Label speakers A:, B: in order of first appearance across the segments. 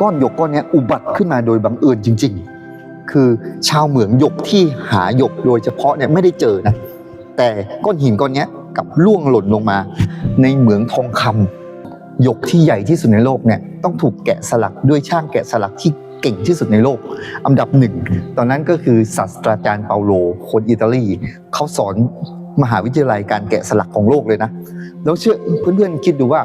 A: ก้อนหยกก้อนนี้อุบัติขึ้นมาโดยบังเอิญจริง ๆ คือชาวเหมืองหยกที่หาหยกโดยเฉพาะเนี่ยไม่ได้เจอนะ แต่ก้อนหินก้อนนี้กับล่วงหล่นลงมา ในเหมืองทองคำหยกที่ใหญ่ที่สุดในโลกเนี่ยต้องถูกแกะสลักด้วยช่างแกะสลักที่เก่งที่สุดในโลก อันดับหนึ่ง ตอนนั้นก็คือศาสตราจารย์เปาโล คนอิตาลี เขาสอนมหาวิทยาลัยการแกะสลักของโลกเลยนะ แล้วเชื่อเพื่อนๆคิดดูว่า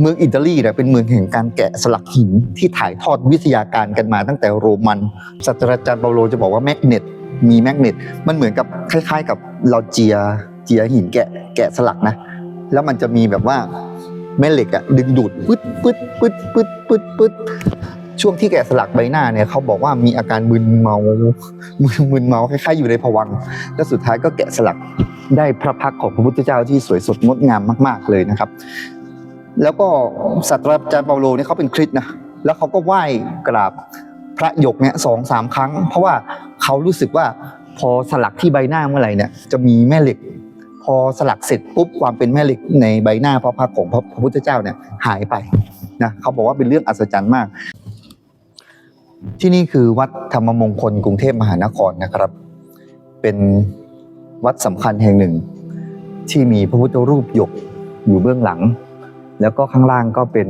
A: เมืองอิตาลีเนี่ยเป็นเมืองแห่งการแกะสลักหินที่ถ่ายทอดวิทยาการกันมาตั้งแต่โรมันศาสตราจารย์เปาโลจะบอกว่าแมกเนตมีแมกเนตมันเหมือนกับคล้าย ๆ กับเราเจียเจียหินแกะแกะสลักนะ แล้วมันจะมีแบบว่าแม่เหล็กอะดึงดูดปึ๊ดปึ๊ดปึ๊ดปึ๊ดปึ๊ดปึ๊ดช่วงที่แกะสลักใบหน้าเนี่ยเขาบอกว่ามีอาการมึนเมามึนมึนเมาคล้ายๆอยู่ในภวังแล้วสุดท้ายก็แกะสลักได้พระพักของพระพุทธเจ้าที่สวยสดงดงามมาก ๆเลยนะครับ แล้วก็ศาสตราจารย์เปาโลเนี่ยเขาเป็นคริสต์นะแล้วเขาก็ไหว้กราบพระหยกเนี่ยสองสามครั้ง เพราะว่าเขารู้สึกว่าพอสลักที่ใบหน้าเมื่อไหร่เนี่ยจะมีแม่เหล็ก พอสลักเสร็จปุ๊บความเป็นแม่เหล็กในใบหน้าพระพักของพระพระพุทธเจ้าเนี่ยหายไปนะเขาบอกว่าเป็นเรื่องอัศจรรย์มาก ที่นี่คือวัดธรรมมงคลกรุงเทพมหานครนะครับ เป็นวัดสำคัญแห่งหนึ่ง ที่มีพระพุทธรูปหยกอยู่เบื้องหลัง แล้วก็ข้างล่างก็เป็น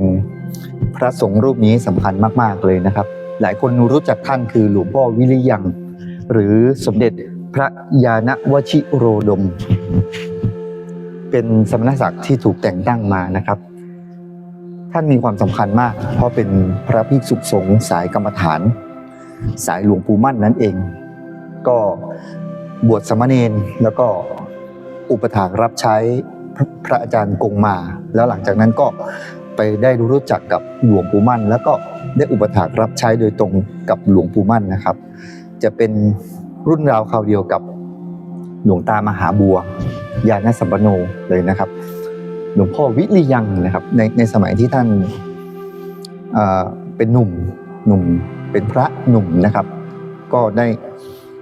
A: พระสงฆ์รูปนี้สำคัญมาก ๆเลยนะครับ หลายคนรู้จักท่านคือหลวงพ่อวิริยัง หรือสมเด็จพระยาณวชิโรดม เป็นสมณศักดิ์ที่ถูกแต่งตั้งมานะครับ ท่านมีความสำคัญมาก เพราะเป็นพระภิกษุสงฆ์สายกรรมฐาน สายหลวงปู่มั่นนั่นเอง ก็บวชสามเณรแล้วก็อุปถากรับใช้ พระอาจารย์กงมา แล้วหลังจากนั้นก็ไปได้รู้จักกับหลวงปู่มั่น แล้วก็ได้อุปถากรับใช้โดยตรงกับหลวงปู่มั่นนะครับ จะเป็นรุ่นราวคราวเดียวกับหลวงตามหาบัวยาณสัมปโนเลยนะครับ หลวงพ่อวิริยังนะครับในในสมัยที่ท่านเอ่อเป็นหนุ่มหนุ่มเป็นพระหนุ่มนะครับ ก็ได้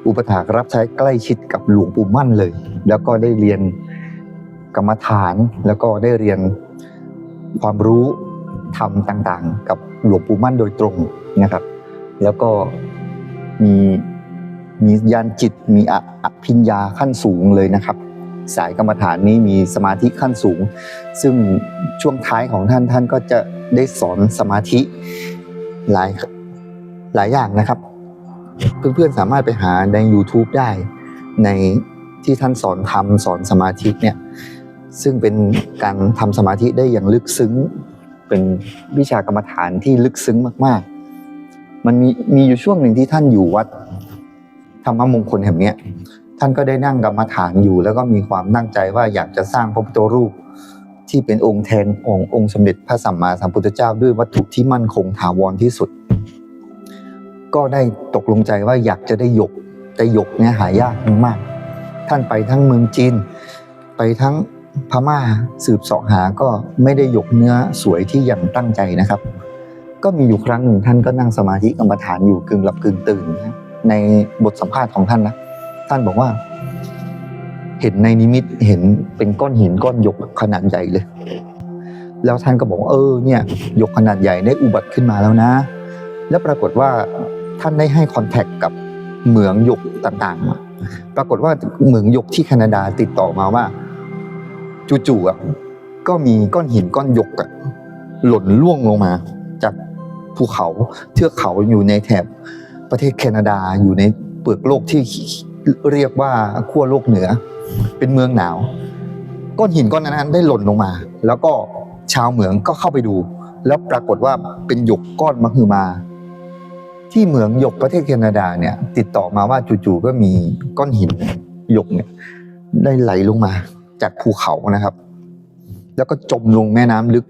A: อุปถากรับใช้ใกล้ชิดกับหลวงปู่มั่นเลย แล้วก็ได้เรียน กรรมฐาน แล้วก็ได้เรียนความรู้ธรรมต่างๆ กับหลวงปู่มั่นโดยตรงนะครับ แล้วก็มีมียานจิตมีออภิญญาขั้นสูงเลยนะครับ สายกรรมฐานนี้มีสมาธิขั้นสูง ซึ่งช่วงท้ายของท่านท่านก็จะได้สอนสมาธิหลายหลายอย่างนะครับ เพื่อนๆสามารถไปหาใน YouTube ได้ในที่ท่านสอนทำสอนสมาธิเนี่ย ซึ่งเป็นการทำสมาธิได้อย่างลึกซึ้ง เป็นวิชากรรมฐานที่ลึกซึ้งมาก ๆ มันมีมีอยู่ช่วงหนึ่งที่ท่านอยู่วัดธรรมมงคลแห่งนี้ท่านก็ได้นั่งกรรมฐานอยู่ แล้วก็มีความตั้งใจว่าอยากจะสร้างพระพุทธรูปที่เป็นองค์แทนองค์องค์สมเด็จพระสัมมาสัมพุทธเจ้าด้วยวัตถุที่มั่นคงถาวรที่สุด ก็ได้ตกลงใจว่าอยากจะได้หยกแต่หยกเนี่ยหายากมากๆท่านไปทั้งเมืองจีน ไปทั้ง พม่าสืบเสาะหาก็ไม่ได้ยกเนื้อสวยที่อย่างตั้งใจนะครับ ก็มีอยู่ครั้งหนึ่งท่านก็นั่งสมาธิกรรมฐานอยู่กึ่งหลับกึ่งตื่น ในบทสัมภาษณ์ของท่านนะท่านบอกว่า เห็นในนิมิตเห็นเป็นก้อนหินก้อนหยกขนาดใหญ่เลย แล้วท่านก็บอกเออเนี่ยหยกขนาดใหญ่ได้อุบัติขึ้นมาแล้วนะ แล้วปรากฏว่าท่านได้ให้คอนแทคกับเหมืองหยกต่างๆ ปรากฏว่าเหมืองหยกที่แคนาดาติดต่อมาว่า จู่ๆอะก็มีก้อนหินก้อนหยกอะหล่นล่วงลงมา จากภูเขาเทือกเขาอยู่ในแถบประเทศแคนาดาอยู่ในเปลือกโลกที่เรียกว่าขั้วโลกเหนือ เป็นเมืองหนาว ก้อนหินก้อนนั้นได้หล่นลงมา แล้วก็ชาวเหมืองก็เข้าไปดู แล้วปรากฏว่าเป็นหยกก้อนมหึมา ที่เหมืองหยกประเทศแคนาดาเนี่ย ติดต่อมาว่าจู่ๆก็มีก้อนหินหยกเนี่ยได้ไหลลงมา จากภูเขานะครับ แล้วก็จมลงแม่น้ำลึก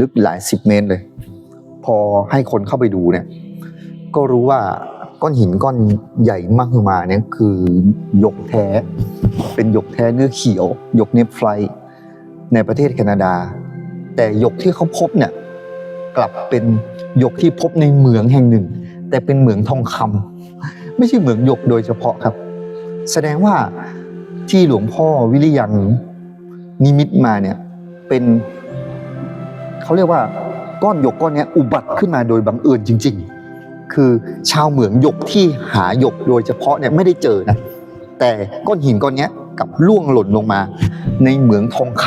A: ลึกหลายสิบเมตรเลย พอให้คนเข้าไปดูเนี่ย ก็รู้ว่าก้อนหินก้อนใหญ่มากมาเนี่ยคือหยกแท้ เป็นหยกแท้เนื้อเขียวหยกเนฟไฟในประเทศแคนาดา แต่หยกที่เขาพบเนี่ยกลับเป็นหยกที่พบในเหมืองแห่งหนึ่ง แต่เป็นเหมืองทองคำไม่ใช่เหมืองหยกโดยเฉพาะครับ แสดงว่า ที่หลวงพ่อวิริยังนิมิตมาเนี่ยเป็นเขาเรียกว่าก้อนหยกก้อนนี้อุบัติขึ้นมาโดยบังเอิญจริง ๆ คือชาวเหมืองหยกที่หาหยกโดยเฉพาะเนี่ยไม่ได้เจอนะแต่ก้อนหินก้อนนี้กับล่วงหล่นลงมา ในเหมืองทองค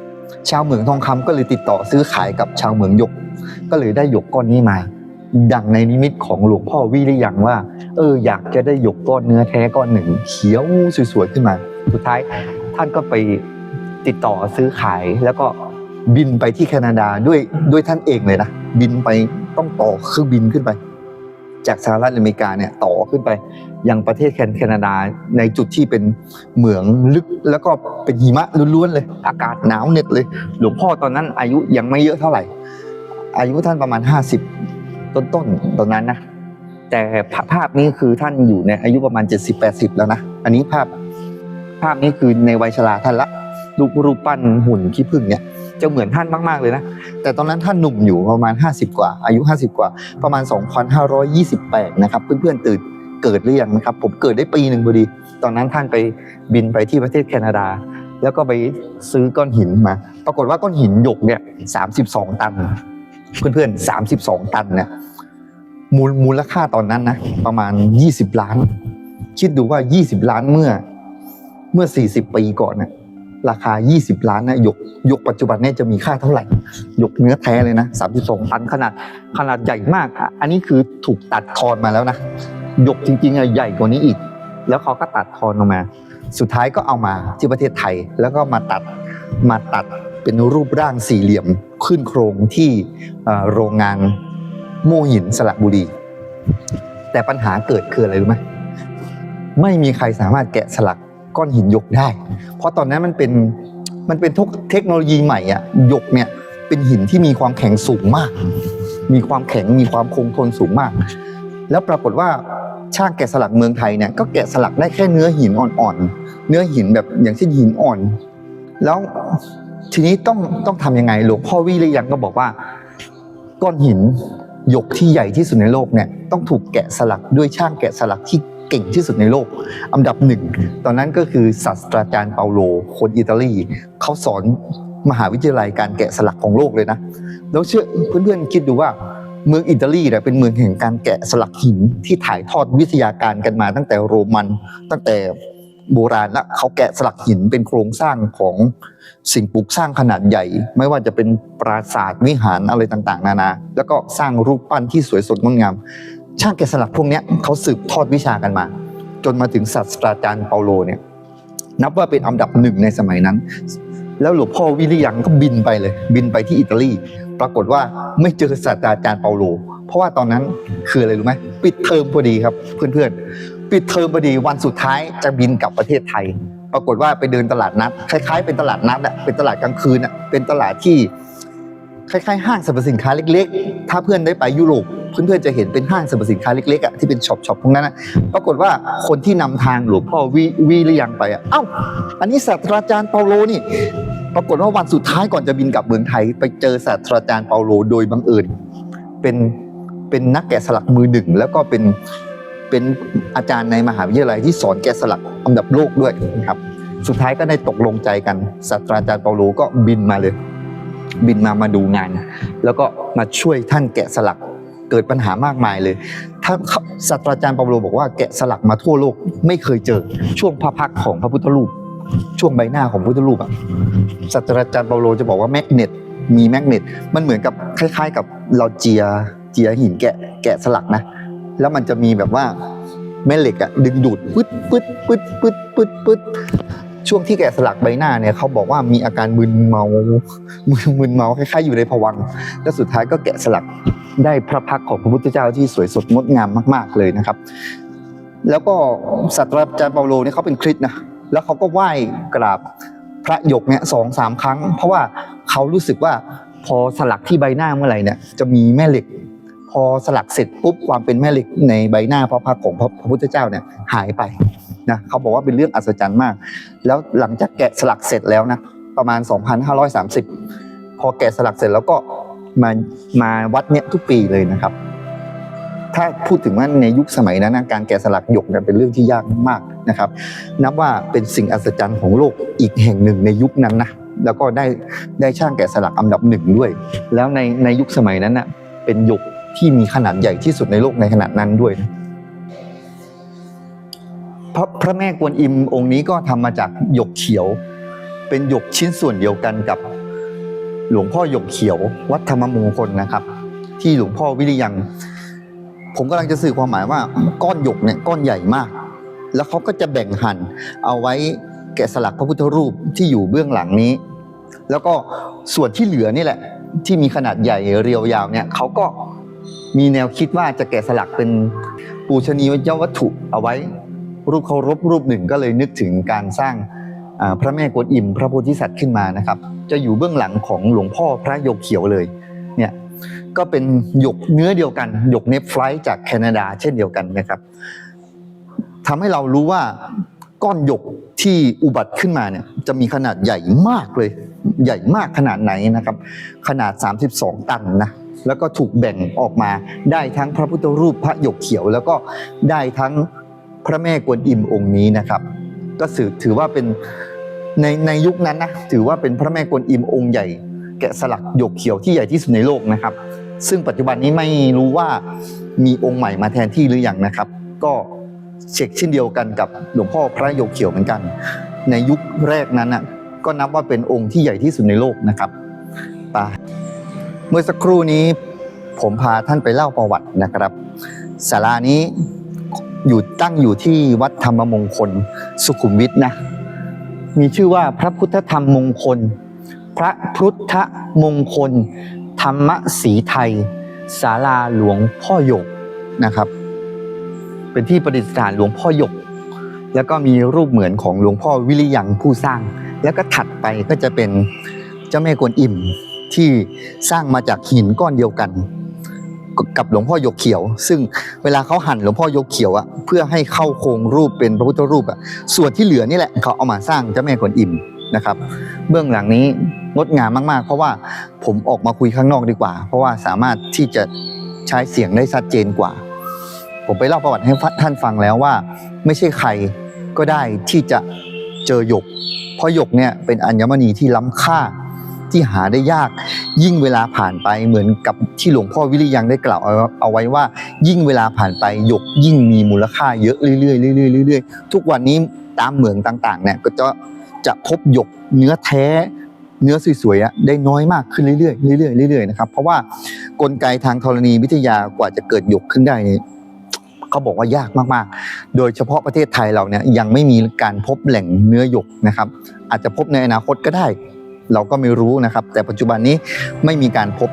A: ำชาวเหมืองทองคำก็เลยติดต่อซื้อขายกับชาวเหมืองหยก ก็เลยได้หยกก้อนนี้มา ดังในนิมิตของหลวงพ่อวิริยังว่า เอออยากจะได้หยกก้อนเนื้อแท้ก้อนหนึ่งเขียวสวยๆขึ้นมา สุดท้ายท่านก็ไปติดต่อซื้อขายแล้วก็บินไปที่แคนาดาด้วยด้วยท่านเองเลยนะบินไปต้องต่อเครื่องบินขึ้นไป จากสหรัฐอเมริกาเนี่ยต่อขึ้นไปยังประเทศแคนาดาในจุดที่เป็นเหมืองลึกแล้วก็เป็นหิมะล้วนๆเลย อากาศหนาวเหน็บเลย หลวงพ่อตอนนั้นอายุยังไม่เยอะเท่าไหร่ อายุท่านประมาณ 50 ต้นๆตอนนั้นนะแต่ภาภาพนี้คือท่านอยู่ในอายุประมาณ 70-80 แล้วนะ อันนี้ภาพ ภาพนี้คือในวัยชราท่านละรูปรูปปั้นหุ่นขี้ผึ้งเนี่ยจะเหมือนท่านมาก ๆ เลยนะ แต่ตอนนั้นท่านหนุ่มอยู่ประมาณ 50 กว่า อายุ 50 กว่า ประมาณ 2,528 นะครับ เพื่อน ๆ ตื่นเกิดหรือยังนะครับ ผมเกิดได้ปีหนึ่งพอดี ตอนนั้นท่านไปบินไปที่ประเทศแคนาดา แล้วก็ไปซื้อก้อนหินมา ปรากฏว่าก้อนหินหยกเนี่ย 32 ตัน เพื่อนๆ 32 ตันเนี่ยมูลมูลค่าตอนนั้นนะประมาณ 20 ล้าน คิดดูว่า 20 ล้านเมื่อ เมื่อ 40 ปีก่อนนะราคา 20 ล้านนะหยกหยกปัจจุบันเนี่ยจะมีค่าเท่าไหร่หยกเนื้อแท้เลยนะ32ตันขนาดขนาดใหญ่มากอะอันนี้คือถูกตัดทอนมาแล้วนะหยกจริงๆอะใหญ่กว่านี้อีก แล้วเขาก็ตัดทอนออกมา สุดท้ายก็เอามาที่ประเทศไทยแล้วก็มาตัดมาตัดเป็นรูปร่างสี่เหลี่ยมขึ้นโครงที่โรงงานโมหินสระบุรี แต่ปัญหาเกิดคืออะไรรู้ไหมไม่มีใครสามารถแกะสลัก ก้อนหินยกได้ เพราะตอนนั้นมันเป็นมันเป็นเทคโนโลยีใหม่อะยกเนี่ยเป็นหินที่มีความแข็งสูงมาก มีความแข็งมีความคงทนสูงมาก แล้วปรากฏว่าช่างแกะสลักเมืองไทยเนี่ยก็แกะสลักได้แค่เนื้อหินอ่อนๆเนื้อหินแบบอย่างเช่นหินอ่อน แล้วทีนี้ต้องต้องทำยังไงหลวงพ่อวิริยังก็บอกว่า ก้อนหินหยกที่ใหญ่ที่สุดในโลกเนี่ยต้องถูกแกะสลักด้วยช่างแกะสลักที่ เก่งที่สุดในโลก อันดับหนึ่ง ตอนนั้นก็คือศาสตราจารย์เปาโล คนอิตาลี เขาสอนมหาวิทยาลัยการแกะสลักของโลกเลยนะ แล้วเชื่อเพื่อนๆคิดดูว่าเมืองอิตาลีเนี่ยเป็นเมืองแห่งการแกะสลักหินที่ถ่ายทอดวิทยาการกันมาตั้งแต่โรมัน ตั้งแต่โบราณละเขาแกะสลักหินเป็นโครงสร้างของสิ่งปลูกสร้างขนาดใหญ่ ไม่ว่าจะเป็นปราสาทวิหารอะไรต่างๆ นานา แล้วก็สร้างรูปปั้นที่สวยสดงดงาม ช่างแกะสลักพวกนี้เขาสืบทอดวิชากันมา จนมาถึงศาสตราจารย์เปาโลเนี่ยนับว่าเป็นอันดับหนึ่งในสมัยนั้น แล้วหลวงพ่อวิริยังก็บินไปเลย บินไปที่อิตาลี ปรากฏว่าไม่เจอศาสตราจารย์เปาโล เพราะว่าตอนนั้นคืออะไรรู้ไหมปิดเทอมพอดีครับเพื่อนๆปิดเทอมพอดีวันสุดท้ายจะบินกลับประเทศไทย ปรากฏว่าไปเดินตลาดนัด คล้าย ๆ เป็นตลาดนัดอะเป็นตลาดกลางคืนอะเป็นตลาดที่ คล้ายๆห้างสรรพสินค้าเล็ก ๆ ถ้าเพื่อนได้ไปยุโรปเพื่อนๆจะเห็นเป็นห้างสรรพสินค้าเล็กๆอะที่เป็นช็อปๆพวกนั้นนะปรากฏว่าคนที่นำทางหลวงพ่อวิวิริยังไปอะเอ้าอันนี้ศาสตราจารย์เปาโลนี่ ปรากฏว่าวันสุดท้ายก่อนจะบินกลับเมืองไทย ไปเจอศาสตราจารย์เปาโลโดยบังเอิญเป็นเป็นนักแกะสลักมือหนึ่ง แล้วก็เป็นเป็นอาจารย์ในมหาวิทยาลัยที่สอนแกะสลักอันดับโลกด้วยนะครับ สุดท้ายก็ได้ตกลงใจกันศาสตราจารย์เปาโลก็บินมาเลย บินมามาดูงาน แล้วก็มาช่วยท่านแกะสลักเกิดปัญหามากมายเลยท่านศาสตราจารย์ปาโลบอกว่าแกะสลักมาทั่วโลกไม่เคยเจอช่วงพระพักของพระพุทธรูป ช่วงใบหน้าของพระพุทธรูปอะศาสตราจารย์ปาโลจะบอกว่าแมกเนตมีแมกเนตมันเหมือนกับคล้าย ๆ กับเราเจียเจียหินแกะแกะสลักนะ แล้วมันจะมีแบบว่าแม่เหล็กอะดึงดูดปึ๊ดปึ๊ดปึ๊ดปึ๊ดปึ๊ดปึ๊ด ช่วงที่แกะสลักใบหน้าเนี่ยเขาบอกว่ามีอาการมึนเมามึนมึนเมาคล้ายๆอยู่ในภวังแล้วสุดท้ายก็แกะสลักได้พระพักของพระพุทธเจ้าที่สวยสดงดงามมาก ๆเลยนะครับ แล้วก็ศาสตราจารย์เปาโลเนี่ยเขาเป็นคริสต์นะแล้วเขาก็ไหว้กราบพระหยกเนี่ยสองสามครั้ง เพราะว่าเขารู้สึกว่าพอสลักที่ใบหน้าเมื่อไหร่เนี่ยจะมีแม่เหล็ก พอสลักเสร็จปุ๊บความเป็นแม่เหล็กในใบหน้าพระพักของพระพุทธเจ้าเนี่ยหายไป นะเขาบอกว่าเป็นเรื่องอัศจรรย์มาก แล้วหลังจากแกะสลักเสร็จแล้วนะประมาณ 2530 พอแกะสลักเสร็จแล้วก็มามาวัดเนี่ยทุกปีเลยนะครับ ถ้าพูดถึงว่าในยุคสมัยนั้นการแกะสลักหยกเป็นเรื่องที่ยากมากนะครับ นับว่าเป็นสิ่งอัศจรรย์ของโลกอีกแห่งหนึ่งในยุคนั้นนะแล้วก็ได้ได้ช่างแกะสลักอันดับหนึ่งด้วย แล้วในในยุคสมัยนั้นน่ะเป็นหยกที่มีขนาดใหญ่ที่สุดในโลกในขณะนั้นด้วยนะ พระพระแม่กวนอิมองค์นี้ก็ทำมาจากหยกเขียว เป็นหยกชิ้นส่วนเดียวกันกับ หลวงพ่อหยกเขียว วัดธรรมมงคลนะครับ ที่หลวงพ่อวิริยัง ผมกำลังจะสื่อความหมายว่า ก้อนหยกเนี่ยก้อนใหญ่มาก แล้วเขาก็จะแบ่งหั่นเอาไว้แกะสลักพระพุทธรูปที่อยู่เบื้องหลังนี้ แล้วก็ส่วนที่เหลือนี่แหละ ที่มีขนาดใหญ่เรียวยาวเนี่ยเขาก็มีแนวคิดว่าจะแกะสลักเป็นปูชนียวัตถุเอาไว้ รูปเคารพรูปหนึ่งก็เลยนึกถึงการสร้างพระแม่กวนอิมพระโพธิสัตว์ขึ้นมานะครับ จะอยู่เบื้องหลังของหลวงพ่อพระหยกเขียวเลยเนี่ยก็เป็นหยกเนื้อเดียวกันหยกเนฟไฟล์จากแคนาดาเช่นเดียวกันนะครับทำให้เรารู้ว่าก้อนหยกที่อุบัติขึ้นมาเนี่ยจะมีขนาดใหญ่มากเลย ใหญ่มากขนาดไหนนะครับ ขนาด 32 ตันนะแล้วก็ถูกแบ่งออกมาได้ทั้งพระพุทธรูปพระหยกเขียว แล้วก็ได้ทั้ง พระแม่กวนอิมองค์นี้นะครับ ก็ถือถือว่าเป็นในในยุคนั้นนะถือว่าเป็นพระแม่กวนอิมองค์ใหญ่ แกะสลักหยกเขียวที่ใหญ่ที่สุดในโลกนะครับ ซึ่งปัจจุบันนี้ไม่รู้ว่ามีองค์ใหม่มาแทนที่หรือยังนะครับ ก็เช็คเช่นเดียวกันกับหลวงพ่อพระหยกเขียวเหมือนกัน ในยุคแรกนั้นน่ะก็นับว่าเป็นองค์ที่ใหญ่ที่สุดในโลกนะครับไปเมื่อสักครู่นี้ผมพาท่านไปเล่าประวัตินะครับศาลานี้ อยู่ตั้งอยู่ที่วัดธรรมมงคลสุขุมวิทนะ มีชื่อว่าพระพุทธธรรมมงคล พระพุทธมงคล ธรรมศรีไทยศาลาหลวงพ่อหยกนะครับ เป็นที่ประดิษฐานหลวงพ่อหยก แล้วก็มีรูปเหมือนของหลวงพ่อวิริยังผู้สร้าง แล้วก็ถัดไปก็จะเป็นเจ้าแม่กวนอิมที่สร้างมาจากหินก้อนเดียวกัน กับหลวงพ่อยกเขียว ซึ่งเวลาเขาหั่นหลวงพ่อยกเขียวอะเพื่อให้เข้าโครงรูปเป็นพระพุทธรูปอะส่วนที่เหลือนี่แหละเขาเอามาสร้างเจ้าแม่กวนอิมนะครับ เบื้องหลังนี้งดงามมากๆ เพราะว่าผมออกมาคุยข้างนอกดีกว่า เพราะว่าสามารถที่จะใช้เสียงได้ชัดเจนกว่า ผมไปเล่าประวัติให้ท่านฟังแล้วว่า ไม่ใช่ใครก็ได้ที่จะเจอหยก เพราะหยกเนี่ยเป็นอัญมณีที่ล้ำค่า ที่หาได้ยาก ยิ่งเวลาผ่านไปเหมือนกับที่หลวงพ่อวิริยังได้กล่าวเอาไว้ว่า ยิ่งเวลาผ่านไปหยกยิ่งมีมูลค่าเยอะเรื่อยๆเรื่อยๆเรื่อยๆทุกวันนี้ตามเหมืองต่างๆเนี่ยก็จะจะพบหยกเนื้อแท้เนื้อสวยๆได้น้อยมากขึ้นเรื่อยๆเรื่อยๆเรื่อยๆนะครับเพราะว่ากลไกทางธรณีวิทยากว่าจะเกิดหยกขึ้นได้นี่เขาบอกว่ายากมากๆ โดยเฉพาะประเทศไทยเราเนี่ยยังไม่มีการพบแหล่งเนื้อหยกนะครับ อาจจะพบในอนาคตก็ได้ เราก็ไม่รู้นะครับ แต่ปัจจุบันนี้ไม่มีการพบ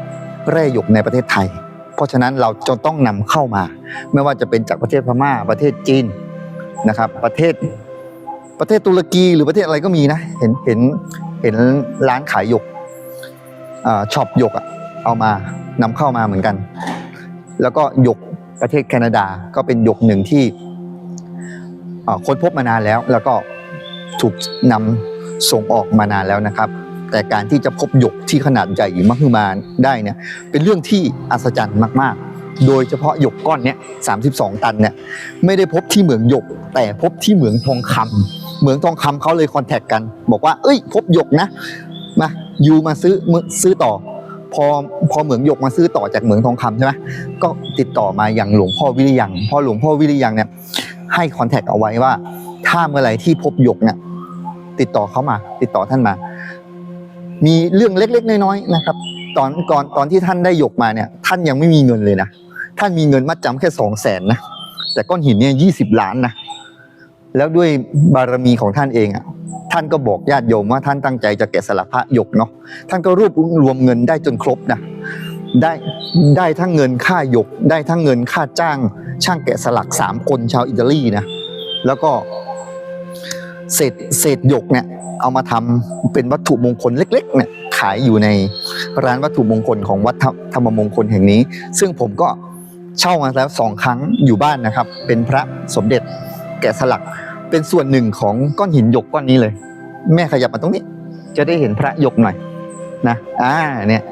A: แร่หยกในประเทศไทย เพราะฉะนั้นเราจะต้องนำเข้ามา ไม่ว่าจะเป็นจากประเทศพม่าประเทศจีนนะครับ ประเทศประเทศตุรกีหรือประเทศอะไรก็มีนะ เห็นเห็นเห็นร้านขายหยกช็อปหยกเอามานำเข้ามาเหมือนกัน แล้วก็หยกประเทศแคนาดาก็เป็นหยกหนึ่งที่ค้นพบมานานแล้ว แล้วก็ถูกนำส่งออกมานานแล้วนะครับ แต่การที่จะพบหยกที่ขนาดใหญ่มหึมาได้เนี่ยเป็นเรื่องที่อัศจรรย์มากๆ โดยเฉพาะหยกก้อนเนี้ย32ตันเนี่ยไม่ได้พบที่เหมืองหยก แต่พบที่เหมืองทองคำเหมืองทองคำเขาเลยคอนแทคกัน บอกว่า เอ้ย พบหยกนะมายูมาซื้อมือซื้อต่อพอพอเหมืองหยกมาซื้อต่อจากเหมืองทองคำใช่ไหมก็ติดต่อมาอย่างหลวงพ่อวิริยังพอหลวงพ่อวิริยังเนี่ยให้คอนแทคเอาไว้ว่า ถ้าเมื่อไหร่ที่พบหยกเนี่ยติดต่อเขามา ติดต่อท่านมา มีเรื่องเล็กๆ น้อยๆนะครับ ตอนก่อนตอนที่ท่านได้หยกมาเนี่ย ท่านยังไม่มีเงินเลยนะ ท่านมีเงินมัดจำแค่สองแสนนะ แต่ก้อนหินเนี่ยยี่สิบล้านนะ แล้วด้วยบารมีของท่านเองอะ ท่านก็บอกญาติโยมว่าท่านตั้งใจจะแกะสลักพระหยกเนาะ ท่านก็รวบรวมเงินได้จนครบนะ ได้ได้ทั้งเงินค่าหยก ได้ทั้งเงินค่าจ้าง ช่างแกะสลักสามคนชาวอิตาลีนะ แล้วก็ เศษเศษหยกเนี่ยเอามาทำเป็นวัตถุมงคลเล็กๆเนี่ยขายอยู่ในร้านวัตถุมงคลของวัดธรรมมงคลแห่งนี้ ซึ่งผมก็เช่ามาแล้วสองครั้งอยู่บ้านนะครับ เป็นพระสมเด็จแกะสลักเป็นส่วนหนึ่งของก้อนหินหยกก้อนนี้เลย แม่ขยับมาตรงนี้ จะได้เห็นพระหยกหน่อยนะอ่าเนี่ย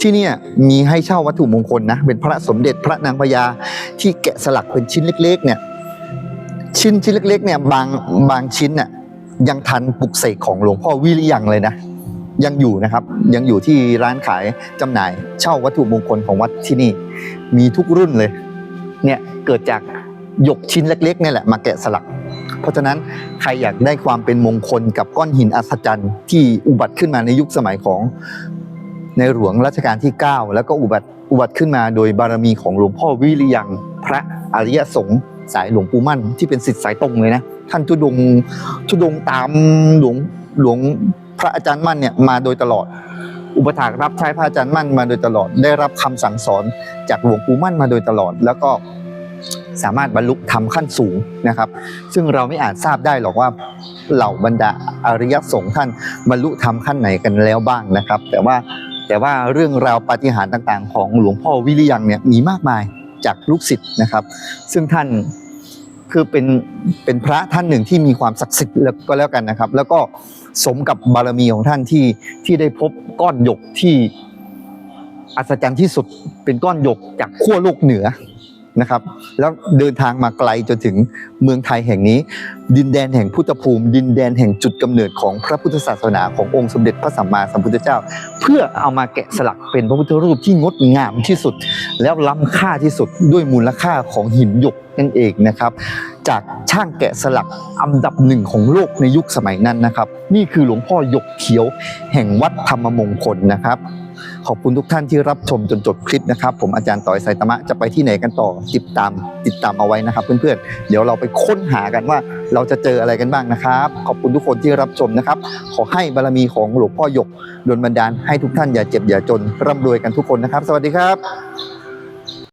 A: ที่นี่มีให้เช่าวัตถุมงคลนะเป็นพระสมเด็จพระนางพญาที่แกะสลักเป็นชิ้นเล็ก ๆ เนี่ย ชิ้นชิ้นเล็กๆเนี่ยบางบางชิ้นน่ะยังทันปลุกเสกของหลวงพ่อวิริยังเลยนะ ยังอยู่นะครับยังอยู่ที่ร้านขายจำหน่าย เช่าวัตถุมงคลของวัดที่นี่ มีทุกรุ่นเลยเนี่ยเกิดจากหยกชิ้นเล็กๆนี่แหละมาแกะสลัก เพราะฉะนั้นใครอยากได้ความเป็นมงคลกับก้อนหินอัศจรรย์ที่อุบัติขึ้นมาในยุคสมัยของในหลวงรัชกาลที่ 9 แล้วก็อุบัติอุบัติขึ้นมาโดยบารมีของหลวงพ่อวิริยังพระอริยสงฆ์ สายหลวงปู่มั่นที่เป็นศิษย์สายตรงเลยนะท่านทุดงทุดงตามหลวงหลวงพระอาจารย์มั่นเนี่ยมาโดยตลอด อุปถากรับใช้พระอาจารย์มั่นมาโดยตลอด ได้รับคำสั่งสอนจากหลวงปู่มั่นมาโดยตลอด แล้วก็สามารถบรรลุธรรมขั้นสูงนะครับ ซึ่งเราไม่อาจทราบได้หรอกว่าเหล่าบรรดาอริยสงฆ์ท่านบรรลุธรรมขั้นไหนกันแล้วบ้างนะครับ แต่ว่าแต่ว่าเรื่องราวปาฏิหาริย์ต่าง ๆ ของหลวงพ่อวิริยังเนี่ยมีมากมาย จากลูกศิษย์นะครับ ซึ่งท่านคือเป็นเป็นพระท่านหนึ่งที่มีความศักดิ์สิทธิ์แล้วก็แล้วกันนะครับ แล้วก็สมกับบารมีของท่านที่ที่ได้พบก้อนหยกที่อัศจรรย์ที่สุดเป็นก้อนหยกจากขั้วโลกเหนือ นะครับ แล้วเดินทางมาไกลจนถึงเมืองไทยแห่งนี้ ดินแดนแห่งพุทธภูมิ ดินแดนแห่งจุดกำเนิดของพระพุทธศาสนาขององค์สมเด็จพระสัมมาสัมพุทธเจ้า เพื่อเอามาแกะสลักเป็นพระพุทธรูปที่งดงามที่สุด แล้วล้ำค่าที่สุดด้วยมูลค่าของหินหยกนั่นเองนะครับ จากช่างแกะสลักอันดับหนึ่งของโลกในยุคสมัยนั้นนะครับ นี่คือหลวงพ่อหยกเขียวแห่งวัดธรรมมงคลนะครับ ขอบคุณทุกท่านที่รับชมจนจบคลิปนะครับ ผมอาจารย์ต่อยไซตามะจะไปที่ไหนกันต่อติดตามติดตามเอาไว้นะครับ เพื่อนๆ เดี๋ยวเราไปค้นหากันว่าเราจะเจออะไรกันบ้างนะครับ ขอบคุณทุกคนที่รับชมนะครับ ขอให้บารมีของหลวงพ่อหยกดลบันดาลให้ทุกท่านอย่าเจ็บอย่าจนร่ำรวยกันทุกคนนะครับ สวัสดีครับ